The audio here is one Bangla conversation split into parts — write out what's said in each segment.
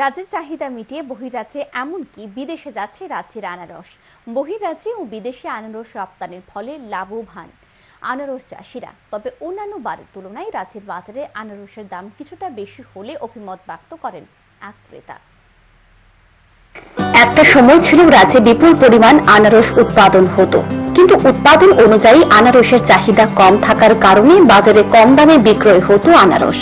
রাজ্যের চাহিদা মিটিয়ে বহিরাজ্যে এমনকি বিদেশে যাচ্ছে রাজ্যের আনারস। বহিরাজ্যে ও বিদেশে আনারস রপ্তানির ফলে লাভবান আনারস চাষিরা। তবে অন্যান্য বারের তুলনায় রাজ্যের বাজারে আনারসের দাম কিছুটা বেশি হলে অভিমত ব্যক্ত করেন এক ক্রেতা। একটা সময় ছিল রাজ্যে বিপুল পরিমাণ আনারস উৎপাদন হতো। কিন্তু উৎপাদন অনুযায়ী আনারসের চাহিদা কম থাকার কারণে বাজারে কম দামে বিক্রয় হতো আনারস।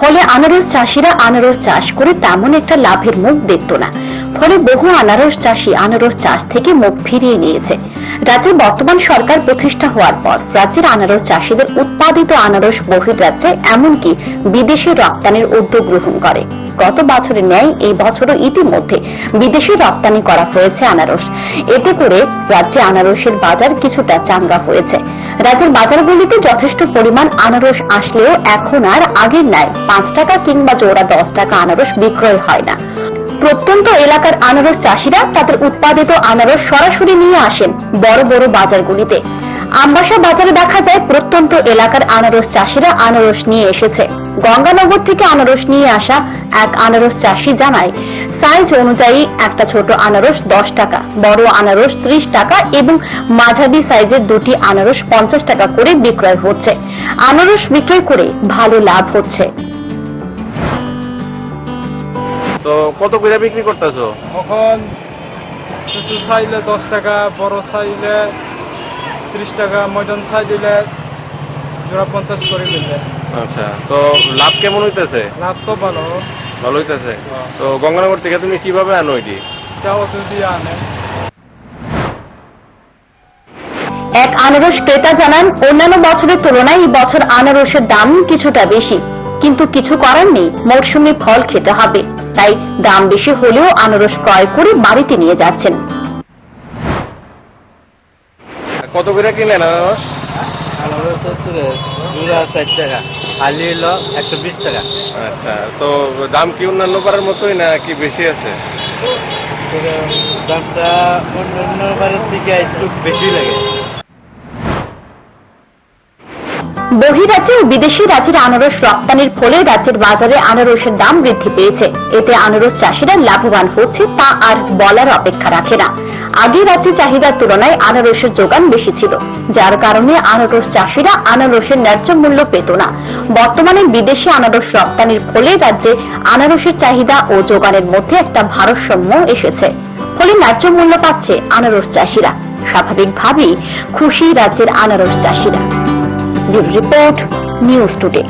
ফলে আনারস চাষিরা আনারস চাষ করে তেমন একটা লাভের মুখ দেখত না। ফলে বহু আনারস চাষি আনারস চাষ থেকে মুখ ফিরিয়ে নিয়েছে। রাজ্যের বর্তমান সরকার প্রতিষ্ঠা হওয়ার পর রাজ্যের আনারস চাষিদের উৎপাদিত আনারস বহির্রাজ্যে এমনকি বিদেশে রপ্তানির উদ্যোগ গ্রহণ করে। গত বছরের ন্যায় এই বছরও ইতিমধ্যে বিদেশে রপ্তানি করা হয়েছে আনারস। এতে করে রাজ্যে আনারসের বাজার কিছুটা চাঙ্গা হয়েছে। রাজ্যের বাজারগুলিতে যথেষ্ট পরিমাণ আনারস আসলেও এখন আর আগের ন্যায় পাঁচ টাকা কিংবা জোড়া দশ টাকা আনারস বিক্রয় হয় না। প্রত্যন্ত এলাকার আনারস চাষিরা তাদের উৎপাদিত আনারস সরাসরি নিয়ে আসেন বড় বড় বাজারগুলিতে। আমবাসা বাজারে দেখা যায় প্রত্যন্ত এলাকার আনারস চাষিরা আনারস নিয়ে এসেছে। গঙ্গানগর থেকে আনারস নিয়ে আসা এক আনারস চাষি জানায় সাইজ অনুযায়ী একটা ছোট আনারস দশ টাকা বড় আনারস ত্রিশ টাকা এবং মাঝারি সাইজের দুটি আনারস পঞ্চাশ টাকা করে বিক্রয় হচ্ছে। আনারস বিক্রয় করে ভালো লাভ হচ্ছে। তো কত করে বিক্রি করতেছো? এখন ছোটো দশ টাকা বড় ত্রিশ টাকা মটন সাইজ হইলে জোড়া পঞ্চাশ করে গেছে আচ্ছা তো লাভ কেমন হইতেছে? লাভ তো ভালো। ভালো হইতেছে? তো গঙ্গানগর থেকে তুমি কীভাবে আনো এটি? যাও যদি আনে। এক আনারস ক্রেতা জানান অন্যান্য বছরের তুলনায় এই বছর আনারসের দাম কিছুটা বেশি। কিন্তু কিছু করার নেই মরশুমি ফল খেতে হবে। তাই দাম বেশি হলেও আনারস ক্রয় করে বাড়িতে নিয়ে যাচ্ছেন। কত করে কিনলেন আনারস? আনারস সত্তরে জোড়া ষাট টাকা আলি হলো একশো বিশ টাকা। আচ্ছা তো দাম কি অন্যান্য মতোই না কি বেশি আছে? তবে দামটা অন্য অন্য থেকে একটু বেশি লাগে। বহিরাজ্যে ও বিদেশি রাজ্যের আনারস রপ্তানির ফলে রাজ্যের বাজারে আনারসের দাম বৃদ্ধি পেয়েছে। এতে আনারস চাষিরা লাভবান হচ্ছে তা আর বলার অপেক্ষা রাখে না। আগে রাজ্যে চাহিদার তুলনায় আনারসের যোগান বেশি ছিল। যার কারণে আনারস চাষিরা আনারসের ন্যায্য মূল্য পেত না। বর্তমানে বিদেশি আনারস রপ্তানির ফলে রাজ্যে আনারসের চাহিদা ও যোগানের মধ্যে একটা ভারসাম্য এসেছে। ফলে ন্যায্য মূল্য পাচ্ছে আনারস চাষিরা। স্বাভাবিকভাবেই খুশি রাজ্যের আনারস চাষিরা। Report, news today.